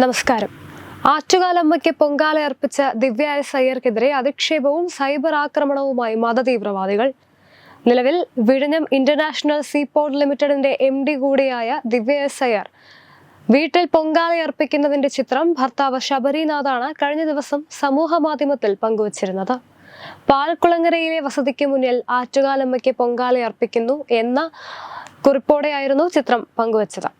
നമസ്കാരം. ആറ്റുകാലമ്മയ്ക്ക് പൊങ്കാല അർപ്പിച്ച ദിവ്യായ സയ്യർക്കെതിരെ അധിക്ഷേപവും സൈബർ ആക്രമണവുമായി മതതീവ്രവാദികൾ. നിലവിൽ വിഴിഞ്ഞം ഇന്റർനാഷണൽ സീപോർട്ട് ലിമിറ്റഡിന്റെ എം ഡി കൂടിയായ ദിവ്യ സയ്യർ വീട്ടിൽ പൊങ്കാല അർപ്പിക്കുന്നതിന്റെ ചിത്രം ഭർത്താവ് ശബരിനാഥാണ് കഴിഞ്ഞ ദിവസം സമൂഹ മാധ്യമത്തിൽ പങ്കുവച്ചിരുന്നത്. പാൽക്കുളങ്ങരയിലെ വസതിക്ക് മുന്നിൽ ആറ്റുകാലമ്മയ്ക്ക് പൊങ്കാല അർപ്പിക്കുന്നു എന്ന കുറിപ്പോടെയായിരുന്നു ചിത്രം പങ്കുവച്ചത്.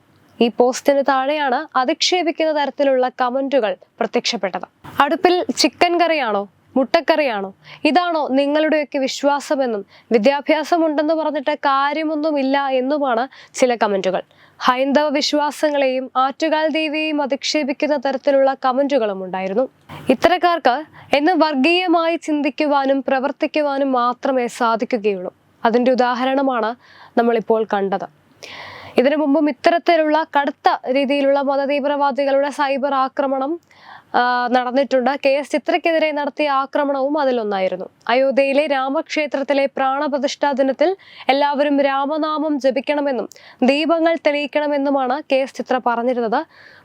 ഈ പോസ്റ്റിന് താഴെയാണ് അധിക്ഷേപിക്കുന്ന തരത്തിലുള്ള കമന്റുകൾ പ്രത്യക്ഷപ്പെട്ടത്. അടുപ്പിൽ ചിക്കൻ കറിയാണോ? മുട്ടക്കറിയാണോ? ഇതാണോ നിങ്ങളുടെയൊക്കെ വിശ്വാസമെന്നും വിദ്യാഭ്യാസമുണ്ടെന്ന് പറഞ്ഞിട്ട് കാര്യമൊന്നുമില്ല എന്നുമാണ് ചില കമന്റുകൾ. ഹൈന്ദവ വിശ്വാസങ്ങളെയും ആറ്റുകാൽ ദേവിയെയും അധിക്ഷേപിക്കുന്ന തരത്തിലുള്ള കമന്റുകളും ഉണ്ടായിരുന്നു. ഇത്തരക്കാർക്ക് എന്ന് വർഗീയമായി ചിന്തിക്കുവാനും പ്രവർത്തിക്കുവാനും മാത്രമേ സാധിക്കുകയുള്ളൂ. അതിന്റെ ഉദാഹരണമാണ് നമ്മളിപ്പോൾ കണ്ടത്. ഇതിനു മുമ്പും ഇത്തരത്തിലുള്ള കടുത്ത രീതിയിലുള്ള മതതീവ്രവാദികളുടെ സൈബർ ആക്രമണം നടന്നിട്ടുണ്ട്. കെ എസ് ചിത്രയ്ക്കെതിരെ നടത്തിയ ആക്രമണവും അതിലൊന്നായിരുന്നു. അയോധ്യയിലെ രാമക്ഷേത്രത്തിലെ പ്രാണപ്രതിഷ്ഠാ ദിനത്തിൽ എല്ലാവരും രാമനാമം ജപിക്കണമെന്നും ദീപങ്ങൾ തെളിയിക്കണമെന്നുമാണ് കെ എസ് ചിത്ര പറഞ്ഞിരുന്നത്.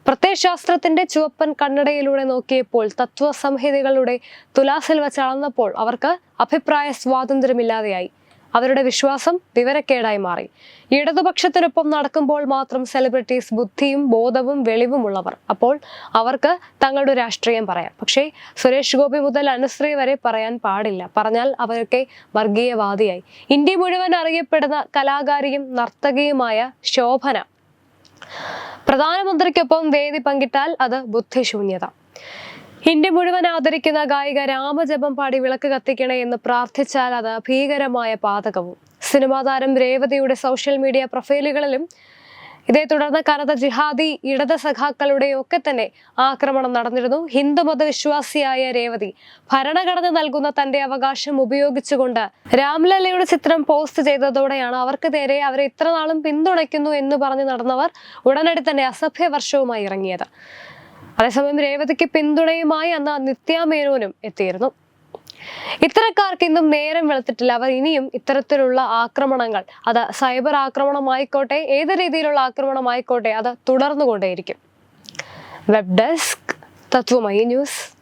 പ്രത്യയശാസ്ത്രത്തിന്റെ ചുവപ്പൻ കണ്ണടയിലൂടെ നോക്കിയപ്പോൾ തത്വസംഹിതകളുടെ തുലാസിൽ വെച്ച് അളന്നപ്പോൾ അവർക്ക് അഭിപ്രായ സ്വാതന്ത്ര്യമില്ലാതെയായി. അവരുടെ വിശ്വാസം വിവരക്കേടായി മാറി. ഇടതുപക്ഷത്തിനൊപ്പം നടക്കുമ്പോൾ മാത്രം സെലിബ്രിറ്റീസ് ബുദ്ധിയും ബോധവും വെളിവുമുള്ളവർ അപ്പോൾ അവർക്ക് തങ്ങളുടെ രാഷ്ട്രീയം പറയാം. പക്ഷേ സുരേഷ് ഗോപി മുതൽ അനുശ്രീ വരെ പറയാൻ പാടില്ല. പറഞ്ഞാൽ അവരൊക്കെ വർഗീയവാദിയായി. ഇന്ത്യ മുഴുവൻ അറിയപ്പെടുന്ന കലാകാരിയും നർത്തകിയുമായ ശോഭന. പ്രധാനമന്ത്രിക്കൊപ്പം വേദി പങ്കിട്ടാൽ അത് ബുദ്ധിശൂന്യത. ഇന്ത്യ മുഴുവൻ ആദരിക്കുന്ന ഗായിക രാമജപം പാടി വിളക്ക് കത്തിക്കണേ എന്ന് പ്രാർത്ഥിച്ചാൽ അത് ഭീകരമായ പാതകവും. സിനിമാ താരം രേവതിയുടെ സോഷ്യൽ മീഡിയ പ്രൊഫൈലുകളിലും ഇതേ തുടർന്ന് കനത്ത ജിഹാദി ഇടത് സഖാക്കളുടെ ഒക്കെ തന്നെ ആക്രമണം നടന്നിരുന്നു. ഹിന്ദുമത വിശ്വാസിയായ രേവതി ഭരണഘടന നൽകുന്ന തന്റെ അവകാശം ഉപയോഗിച്ചുകൊണ്ട് രാംലല്ലയുടെ ചിത്രം പോസ്റ്റ് ചെയ്തതോടെയാണ് അവർക്ക് നേരെ അവരെ ഇത്ര നാളും പിന്തുണയ്ക്കുന്നു എന്ന് പറഞ്ഞ് നടന്നവർ ഉടനടി തന്നെ അസഭ്യ വർഷവുമായി ഇറങ്ങിയത്. അതേസമയം രേവതിക്ക് പിന്തുണയുമായി അന്ന് നിത്യാമേനോനും എത്തിയിരുന്നു. ഇത്തരക്കാർക്ക് ഇന്നും നേരം വെളുത്തിട്ടില്ല. അവർ ഇനിയും ഇത്തരത്തിലുള്ള ആക്രമണങ്ങൾ അത് സൈബർ ആക്രമണമായിക്കോട്ടെ ഏത് രീതിയിലുള്ള ആക്രമണമായിക്കോട്ടെ അത് തുടർന്നുകൊണ്ടേയിരിക്കും. Web desk Tathwamayi news.